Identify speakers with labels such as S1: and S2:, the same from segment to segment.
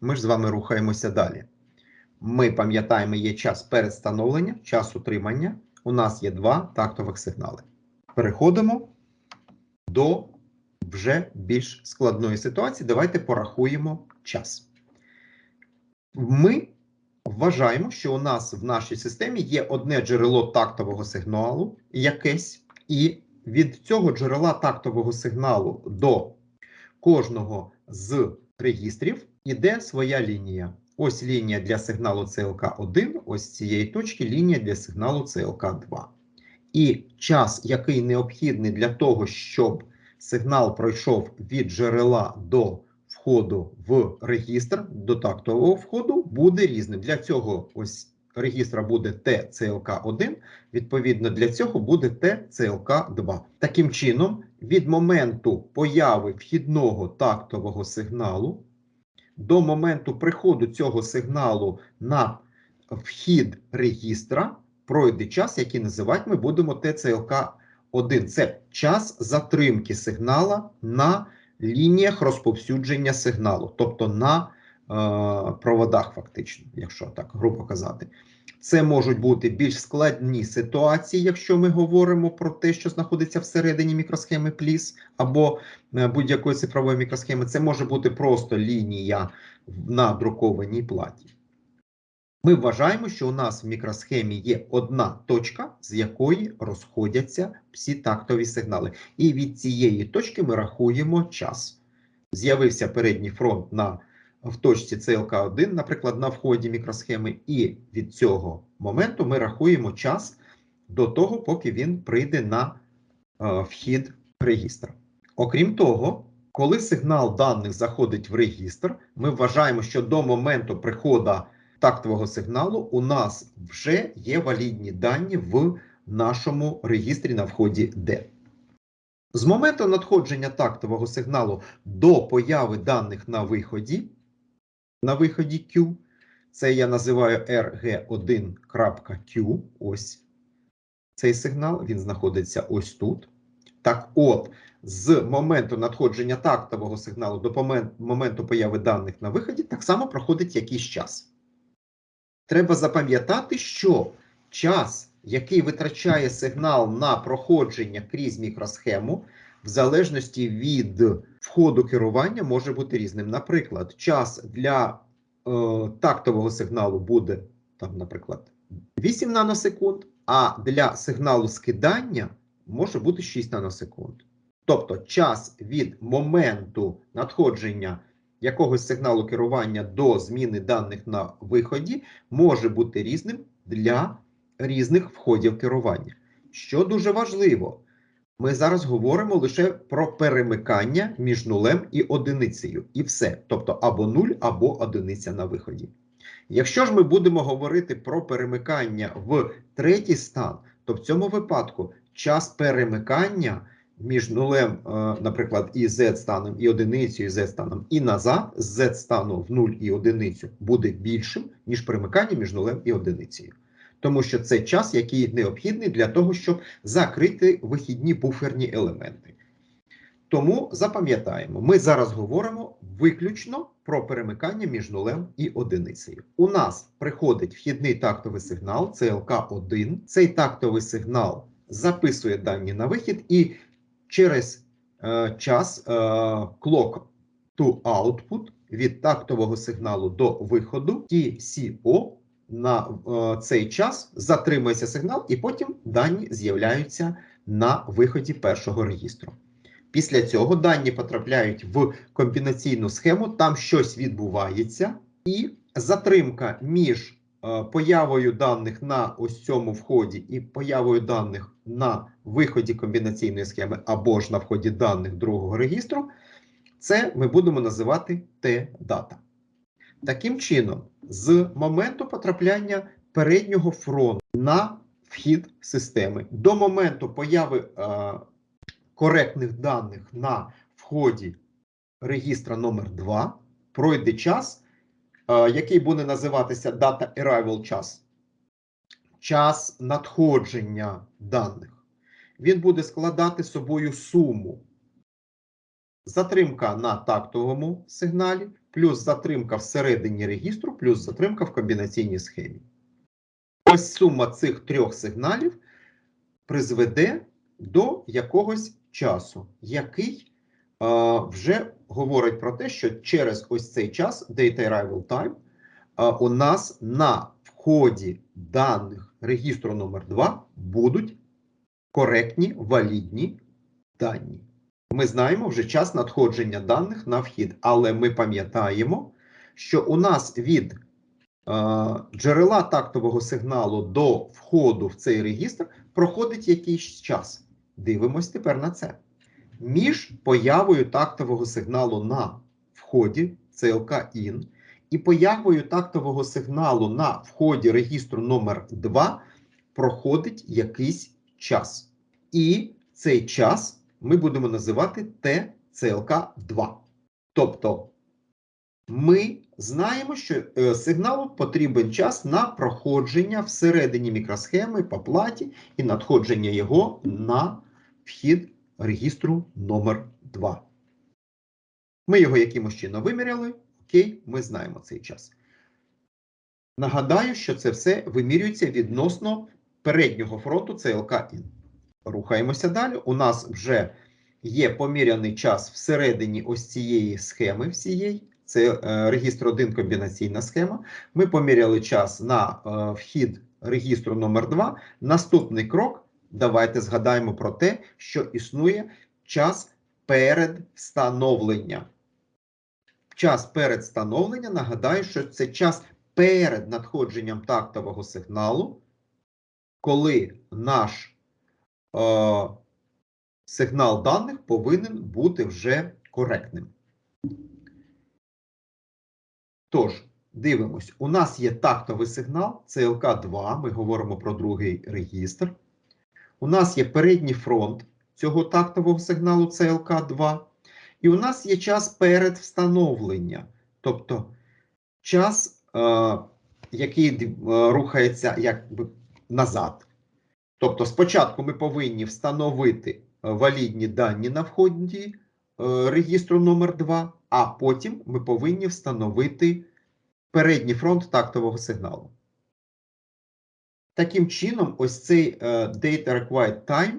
S1: ми ж з вами рухаємося далі. Ми пам'ятаємо, є час передстановлення, час утримання. У нас є два тактових сигнали. Переходимо до вже більш складної ситуації. Давайте порахуємо час. Ми вважаємо, що у нас в нашій системі є одне джерело тактового сигналу, якесь, і від цього джерела тактового сигналу до кожного з регістрів іде своя лінія. Ось лінія для сигналу CLK1, ось з цієї точки лінія для сигналу CLK2. І час, який необхідний для того, щоб сигнал пройшов від джерела до входу в регістр, до тактового входу, буде різним. Для цього ось регістра буде TCLK1, відповідно для цього буде TCLK2. Таким чином, від моменту появи вхідного тактового сигналу до моменту приходу цього сигналу на вхід регістра пройде час, який називати ми будемо ТЦЛК 1. Це час затримки сигнала на лініях розповсюдження сигналу, тобто на е, проводах, фактично, якщо так грубо казати. Це можуть бути більш складні ситуації, якщо ми говоримо про те, що знаходиться всередині мікросхеми пліс або е, будь-якої цифрової мікросхеми. Це може бути просто лінія на друкованій платі. Ми вважаємо, що у нас в мікросхемі є одна точка, з якої розходяться всі тактові сигнали. І від цієї точки ми рахуємо час. З'явився передній фронт на в точці CLK1, наприклад, на вході мікросхеми, і від цього моменту ми рахуємо час до того, поки він прийде на е, вхід регістра. Окрім того, коли сигнал даних заходить в регістр, ми вважаємо, що до моменту приходу тактового сигналу у нас вже є валідні дані в нашому регістрі на вході D. З моменту надходження тактового сигналу до появи даних на виході, на виході Q, це я називаю RG1.Q, ось цей сигнал, він знаходиться ось тут. Так от, з моменту надходження тактового сигналу до моменту появи даних на виході, так само проходить якийсь час. Треба запам'ятати, що час, який витрачає сигнал на проходження крізь мікросхему, в залежності від входу керування, може бути різним. Наприклад, час для е, тактового сигналу буде, там, наприклад, 8 наносекунд, а для сигналу скидання може бути 6 наносекунд. Тобто час від моменту надходження якогось сигналу керування до зміни даних на виході може бути різним для різних входів керування. Що дуже важливо, ми зараз говоримо лише про перемикання між нулем і одиницею, і все. Тобто або нуль, або одиниця на виході. Якщо ж ми будемо говорити про перемикання в третій стан, то в цьому випадку час перемикання між нулем, е, наприклад, і z станом і одиницею, і z станом, і назад з z стану в 0 і одиницю буде більшим, ніж перемикання між нулем і одиницею. Тому що це час, який необхідний для того, щоб закрити вихідні буферні елементи. Тому запам'ятаємо, ми зараз говоримо виключно про перемикання між нулем і одиницею. У нас приходить вхідний тактовий сигнал, CLK1. Цей тактовий сигнал записує дані на вихід, і через е, час е, clock to output від тактового сигналу до виходу TCO на е, цей час затримується сигнал, і потім дані з'являються на виході першого регістру. Після цього дані потрапляють в комбінаційну схему, там щось відбувається, і затримка між е, появою даних на ось цьому вході і появою даних на виході комбінаційної схеми або ж на вході даних другого регістру, це ми будемо називати Т-дата. Таким чином, з моменту потрапляння переднього фронту на вхід системи. До моменту появи е, коректних даних на вході регістра номер 2 пройде час, е, який буде називатися Data Arrival час, час надходження даних. Він буде складати собою суму. Затримка на тактовому сигналі плюс затримка всередині регістру, плюс затримка в комбінаційній схемі. Ось сума цих трьох сигналів призведе до якогось часу, який е, вже говорить про те, що через ось цей час, Data Arrival Time, е, у нас на вході даних регістру номер 2 будуть коректні, валідні дані. Ми знаємо вже час надходження даних на вхід, але ми пам'ятаємо, що у нас від е, джерела тактового сигналу до входу в цей регістр проходить якийсь час. Дивимось тепер на це. Між появою тактового сигналу на вході CLK IN і появою тактового сигналу на вході регістру номер 2 проходить якийсь час. І цей час ми будемо називати TCLK2. Тобто ми знаємо, що е, сигналу потрібен час на проходження всередині мікросхеми по платі і надходження його на вхід регістру номер 2. Ми його якимось чином виміряли. Окей, ми знаємо цей час. Нагадаю, що це все вимірюється відносно переднього фронту IN. Рухаємося далі. У нас вже є поміряний час всередині ось цієї схеми всієї. Це е, регістр 1 комбінаційна схема. Ми поміряли час на е, вхід регістру номер 2 Наступний крок. Давайте згадаємо про те, що існує час перед встановленням. Час перед встановленням, нагадаю, що це час перед надходженням тактового сигналу, коли наш сигнал даних повинен бути вже коректним. Тож, дивимось, у нас є тактовий сигнал CLK2, ми говоримо про другий регістр. У нас є передній фронт цього тактового сигналу CLK2. І у нас є час перед встановленням, тобто час, е, який е, рухається якби назад. Тобто, спочатку ми повинні встановити валідні дані на вході е, регістру номер 2 а потім ми повинні встановити передній фронт тактового сигналу. Таким чином, ось цей е, Data Required Time,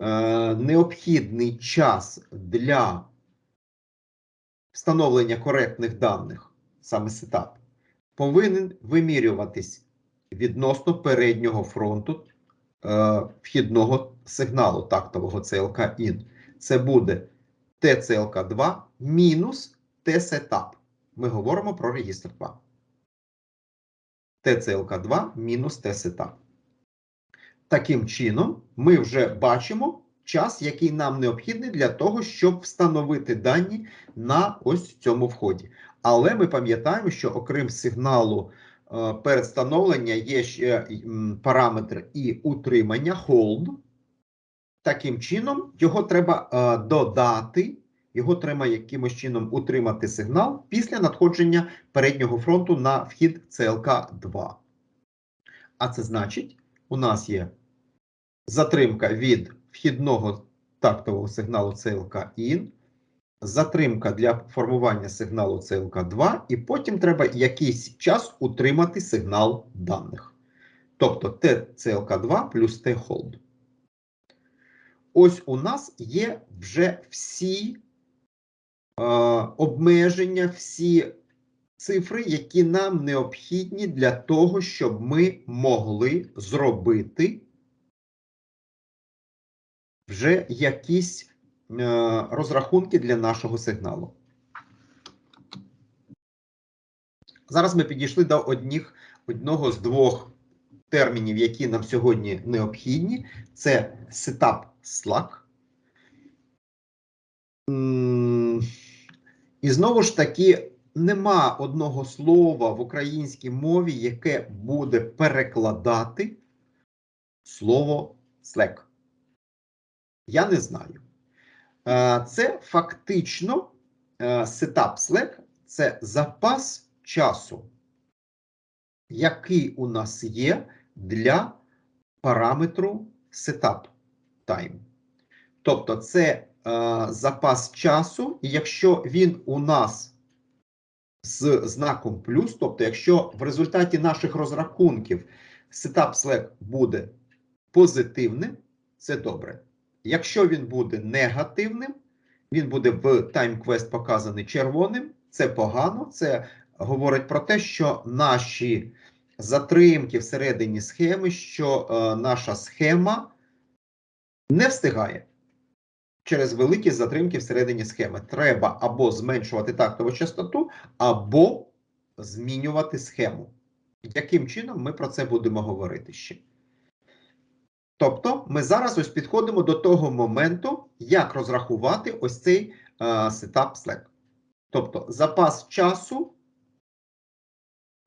S1: е, необхідний час для встановлення коректних даних, саме сетап, повинен вимірюватись відносно переднього фронту е, вхідного сигналу тактового CLK IN. Це буде TCLK2 мінус T-Setup. Ми говоримо про регістр 2. TCLK2 мінус T-Setup. Таким чином, ми вже бачимо час, який нам необхідний для того, щоб встановити дані на ось цьому вході. Але ми пам'ятаємо, що окрім сигналу е, перед встановленням є ще параметр і утримання hold. Таким чином, його треба е, додати, його треба якимось чином утримати сигнал після надходження переднього фронту на вхід CLK2. А це значить, у нас є затримка від вхідного тактового сигналу CLK IN, затримка для формування сигналу CLK2, і потім треба якийсь час утримати сигнал даних. Тобто TCLK2 плюс T-Hold. Ось у нас є вже всі е, обмеження, всі цифри, які нам необхідні для того, щоб ми могли зробити вже якісь розрахунки для нашого сигналу. Зараз ми підійшли до одних, одного з двох термінів, які нам сьогодні необхідні. Це setup slack. І знову ж таки, нема одного слова в українській мові, яке буде перекладати слово Slack. Я не знаю. Е, Це фактично setup Slack – це запас часу, який у нас є для параметру setup time. Тобто, це е, запас часу, і якщо він у нас з знаком плюс. Тобто, якщо в результаті наших розрахунків сетап Slack буде позитивним, це добре. Якщо він буде негативним, він буде в TimeQuest показаний червоним, це погано. Це говорить про те, що наші затримки всередині схеми, що е, наша схема не встигає через великі затримки всередині схеми. Треба або зменшувати тактову частоту, або змінювати схему. Яким чином ми про це будемо говорити ще? Тобто, ми зараз ось підходимо до того моменту, як розрахувати ось цей е, сетап Slack. Тобто, запас часу,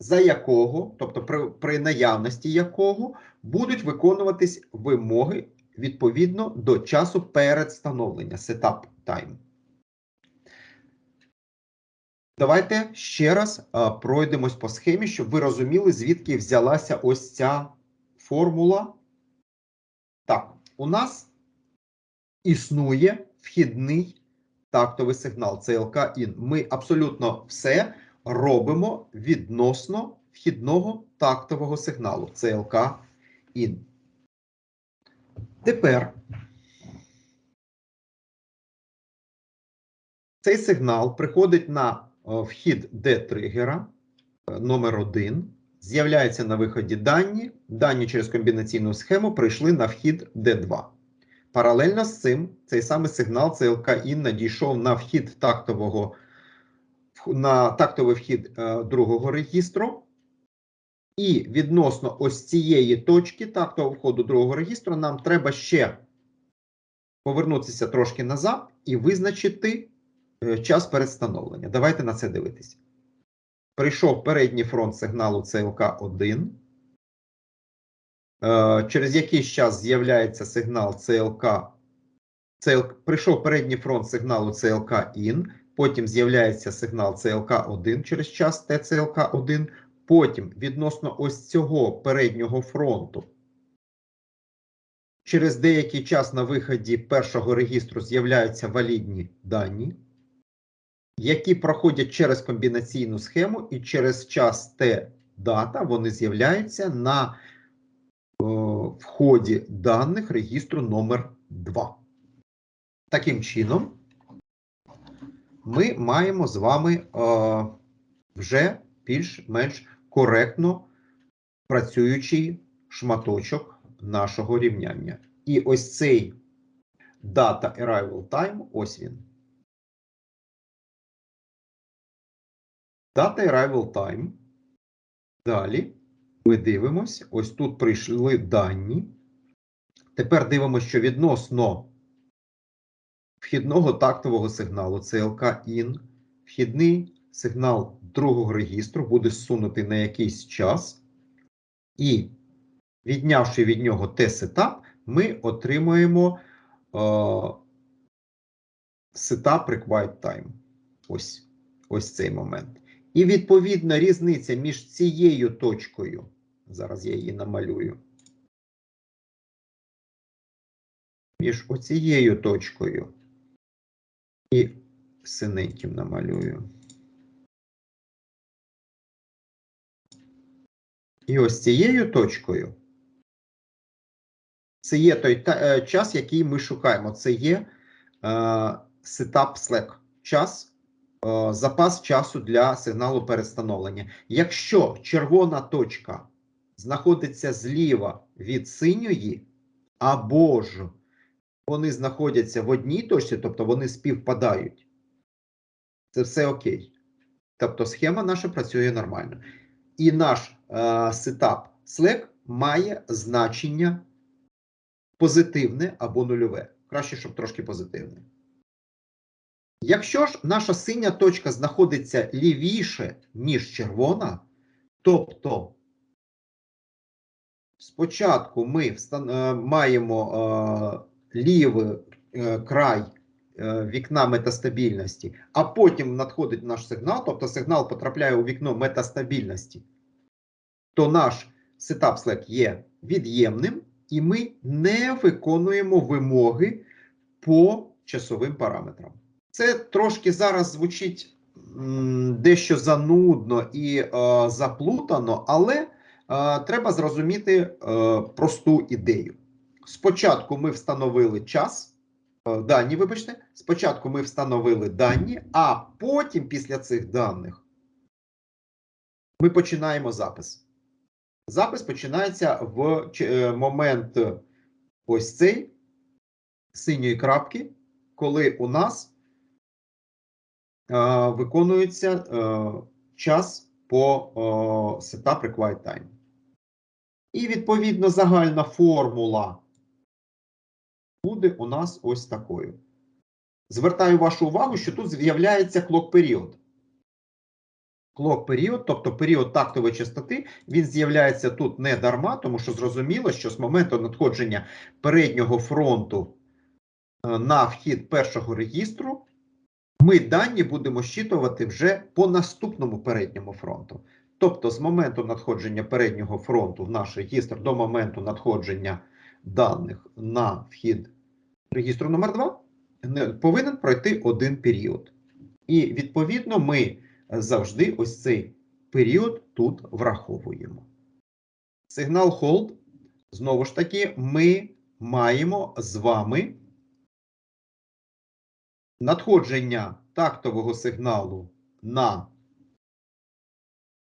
S1: за якого, тобто при, при наявності якого будуть виконуватись вимоги відповідно до часу перед Setup Time. Давайте ще раз а, пройдемось по схемі, щоб ви розуміли, звідки взялася ось ця формула. Так, у нас існує вхідний тактовий сигнал CLK IN. Ми абсолютно все робимо відносно вхідного тактового сигналу CLK IN. Тепер цей сигнал приходить на е, вхід D-тригера е, номер 1 З'являються на виході дані. Дані через комбінаційну схему прийшли на вхід D2. Паралельно з цим цей самий сигнал CLK-IN надійшов на вхід тактового на тактовий вхід е, другого регістру. І відносно ось цієї точки тактового входу другого регістру нам треба ще повернутися трошки назад і визначити е, час передстановлення. Давайте на це дивитися. Прийшов передній фронт сигналу CLK1. Е, через якийсь час з'являється сигнал CLK. CL, прийшов передній фронт сигналу CLK-IN, потім з'являється сигнал CLK1 через час TCLK1, потім відносно ось цього переднього фронту. Через деякий час на виході першого регістру з'являються валідні дані які проходять через комбінаційну схему, і через час Т-дата вони з'являються на о, вході даних регістру номер 2 Таким чином, ми маємо з вами о, вже більш-менш коректно працюючий шматочок нашого рівняння. І ось цей Data Arrival Time, ось він. Data Arrival Time. Далі ми дивимося. Ось тут прийшли дані. Тепер дивимося, що відносно вхідного тактового сигналу CLK IN, вхідний сигнал другого регістру буде зсунутий на якийсь час. І, віднявши від нього T-setup, ми отримуємо uh, setup required time. Ось, Ось цей момент. І відповідна різниця між цією точкою. Зараз я її намалюю. Між оцією точкою і синеньким намалюю. І ось цією точкою. Це є той та, е, час, який ми шукаємо. Це є е, setup Slack. Час. Е, запас часу для сигналу перестановлення. Якщо червона точка знаходиться зліва від синьої, або ж вони знаходяться в одній точці, тобто вони співпадають, це все окей. Тобто схема наша працює нормально. І наш е, сетап Slack має значення позитивне або нульове. Краще, щоб трошки позитивне. Якщо ж наша синя точка знаходиться лівіше, ніж червона, тобто спочатку ми. Е, маємо е, лівий е, край вікна метастабільності, а потім надходить наш сигнал, тобто сигнал потрапляє у вікно метастабільності, то наш сетап Slack є від'ємним, і ми не виконуємо вимоги по часовим параметрам. Це трошки зараз звучить м, дещо занудно і е, заплутано, але е, треба зрозуміти е, просту ідею. Спочатку ми встановили час, е, дані, вибачте, спочатку ми встановили дані, а потім після цих даних ми починаємо запис. Запис починається в е, момент ось цей синьої крапки, коли у нас виконується е, час по е, setup required time. І відповідно загальна формула буде у нас ось такою. Звертаю вашу увагу, що тут з'являється клок період. Клок період, тобто період тактової частоти, він з'являється тут не дарма, тому що зрозуміло, що з моменту надходження переднього фронту е, на вхід першого регістру ми дані будемо щитувати вже по наступному передньому фронту. Тобто, з моменту надходження переднього фронту в наш регістр до моменту надходження даних на вхід регістру номер 2 повинен пройти один період. І відповідно ми завжди ось цей період тут враховуємо. Сигнал hold, знову ж таки, ми маємо з вами надходження тактового сигналу на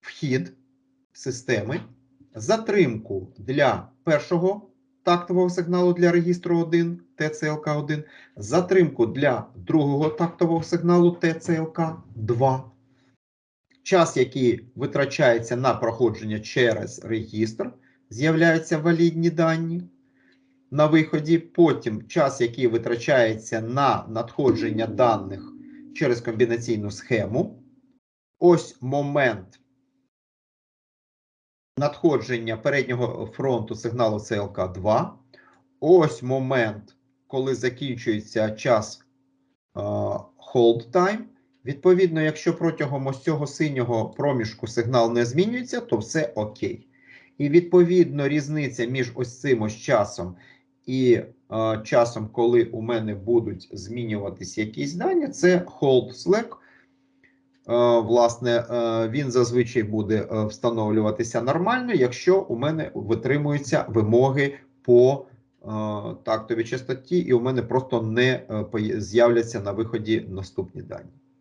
S1: вхід системи, затримку для першого тактового сигналу для регістру 1 ТЦЛК1, затримку для другого тактового сигналу ТЦЛК2, час, який витрачається на проходження через регістр, з'являються валідні дані на виході, потім час, який витрачається на надходження даних через комбінаційну схему. Ось момент надходження переднього фронту сигналу CLK2. Ось момент, коли закінчується час hold time. Відповідно, якщо протягом ось цього синього проміжку сигнал не змінюється, то все окей. І відповідно різниця між ось цим ось часом і е, часом, коли у мене будуть змінюватись якісь дані, це hold slack. Е, власне, е, він зазвичай буде е, встановлюватися нормально, якщо у мене витримуються вимоги по тактовій частоті, і у мене просто не з'являться на виході наступні дані.